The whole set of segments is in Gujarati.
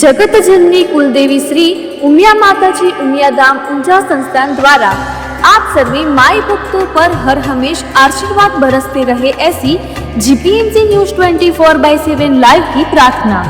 જગતજનની કુલદેવી શ્રી ઉમિયા માતાજી ઉમિયાધામ ઊંઝા સંસ્થાન દ્વારા આપ સર્વે માય ભક્તો પર હર હંમેશ આશીર્વાદ બરસતે રહે એસી GPMC news twenty four by seven live કી પ્રાર્થના.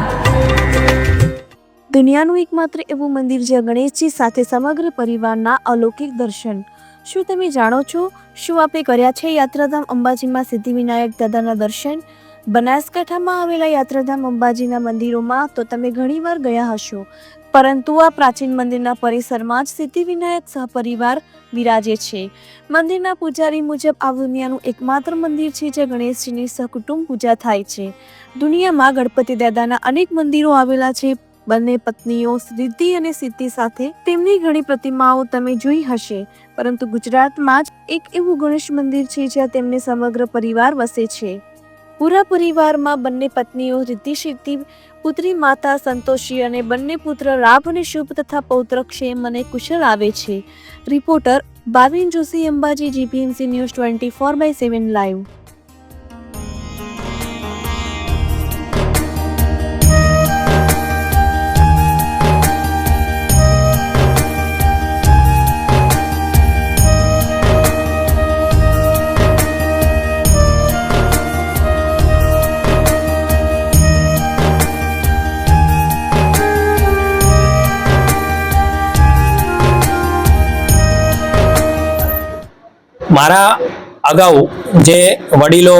દુનિયાનું એકમાત્ર એવું મંદિર જ્યાં ગણેશજી સાથે સમગ્ર પરિવારના અલૌકિક દર્શન. શું તમે જાણો છો? શું આપે કર્યા છે યાત્રાધામ અંબાજીમાં સિદ્ધિવિનાયક દાદાના દર્શન? બનાસકાંઠામાં આવેલા યાત્રાધામ અંબાજીના મંદિરોમાં તો તમે ઘણીવાર ગયા હશો. પરંતુ આ પ્રાચીન મંદિરના પરિસરમાં જ સિદ્ધિવિનાયક સહપરિવાર વિરાજે છે. મંદિરના પૂજારી મુજબ આ દુનિયાનું એકમાત્ર મંદિર છે જ્યાં ગણેશજીની સહકુટુંબ પૂજા થાય છે. દુનિયામાં ગણપતિ દાદાના અનેક મંદિરો આવેલા છે. બંને પત્નીઓ સિદ્ધિ અને સિદ્ધિ સાથે તેમની ઘણી પ્રતિમાઓ તમે જોઈ હશે. પરંતુ ગુજરાતમાં જ એક એવું ગણેશ મંદિર છે જ્યાં તેમને સમગ્ર પરિવાર વસે છે. પૂરા પરિવારમાં બંને પત્નીઓ રિદ્ધિ સિદ્ધિ પુત્રી માતા સંતોષી અને બંને પુત્ર લાભ અને શુભ તથા પૌત્ર ક્ષેમ અને કુશળ આવે છે. Reporter Bhavin Joshi Ambaji, GPMC news twenty four by seven live. મારા અગાઉ જે વડીલો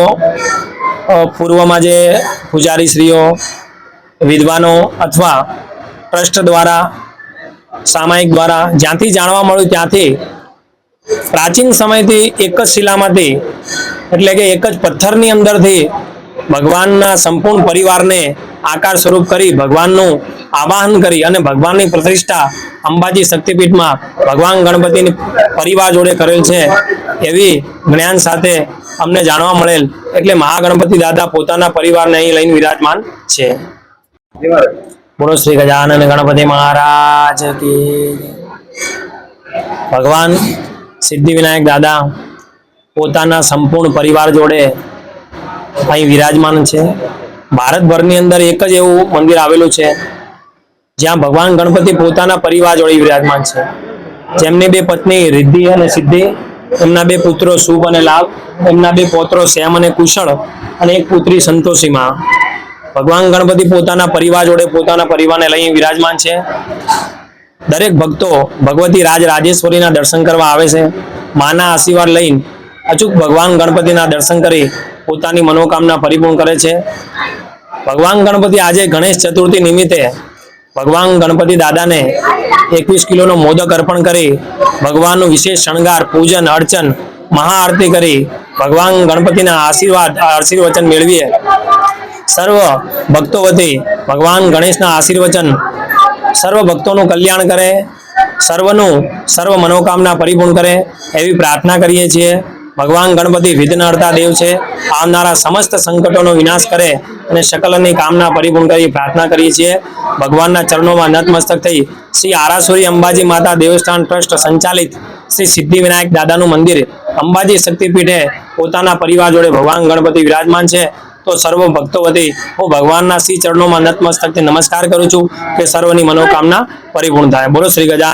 પૂર્વમાં જે પૂજારીશ્રીઓ, વિદ્વાનો અથવા ટ્રસ્ટ દ્વારા, સામાયિક દ્વારા જ્યાંથી જાણવા મળ્યું ત્યાંથી, પ્રાચીન સમયથી એક જ શિલામાંથી, એટલે કે એક જ પથ્થરની અંદરથી ભગવાનના સંપૂર્ણ પરિવારને આકાર સ્વરૂપ કરી ભગવાનનું આવાહન કરી અને ભગવાનની પ્રતિષ્ઠા અંબાજી શક્તિપીઠમાં ભગવાન ગણપતિની પરિવાર જોડે કરેલ છે. એવી જ્ઞાન સાથે અમને જાણવા મળેલ એટલે મહાગણપતિ દાદા પોતાના પરિવારને અહીં લઈને વિરાજમાન છે. બોલો શ્રી ગજાનંદ ગણપતિ મહારાજ ભગવાન સિદ્ધિવિનાયક દાદા પોતાના સંપૂર્ણ પરિવાર જોડે અહીં વિરાજમાન છે. ભારતભરની અંદર એક જ એવું મંદિર આવેલું છે, જ્યાં ભગવાન ગણપતિ પોતાના પરિવાર જોડે વિરાજમાન છે. જેમની બે પત્ની રિદ્ધિ અને સિદ્ધિ, એમના બે પુત્રો શુભ અને લાભ, એમના બે પૌત્રો શ્યામ અને કુશળ, અને એક પુત્રી સંતોષીમાં ભગવાન ગણપતિ પોતાના પરિવાર જોડે પોતાના પરિવારને લઈ વિરાજમાન છે. દરેક ભક્તો ભગવતી રાજ રાજેશ્વરીના દર્શન કરવા આવે છે. માના આશીર્વાદ લઈને અચૂક ભગવાન ગણપતિના દર્શન કરી પોતાની મનોકામના પરિપૂર્ણ કરે છે. ભગવાન ગણપતિ આજે ગણેશ ચતુર્થી નિમિત્તે ભગવાન ગણપતિ દાદાને એકવીસ કિલોનો મોદક અર્પણ કરી ભગવાનનું વિશેષ શણગાર, પૂજન, અર્ચન, મહાઆરતી કરી ભગવાન ગણપતિના આશીર્વાદ, આશીર્વચન મેળવીએ. સર્વ ભક્તો વતી ભગવાન ગણેશના આશીર્વચન સર્વ ભક્તોનું કલ્યાણ કરે, સર્વનું સર્વ મનોકામના પરિપૂર્ણ કરે એવી પ્રાર્થના કરીએ છીએ. ભગવાન ગણપતિ વિઘ્નહર્તા દેવ છે. આવનારા સમસ્ત સંકટોનો વિનાશ કરે અને સકલની કામના પરિપૂર્ણ કરી પ્રાર્થના કરીએ છીએ. ભગવાનના ચરણોમાં નતમસ્તક થઈ શ્રી આરાસુરી અંબાજી માતા દેવસ્થાન ટ્રસ્ટ સંચાલિત શ્રી સિદ્ધિવિનાયક દાદાનું મંદિર અંબાજી શક્તિપીઠે પોતાના પરિવાર જોડે ભગવાન ગણપતિ વિરાજમાન છે. તો સર્વ ભક્તો વતી હું ભગવાનના શ્રી ચરણોમાં નતમસ્તકથી નમસ્કાર કરું છું કે સર્વની મનોકામના પરિપૂર્ણ થાય. બોલો શ્રી ગજા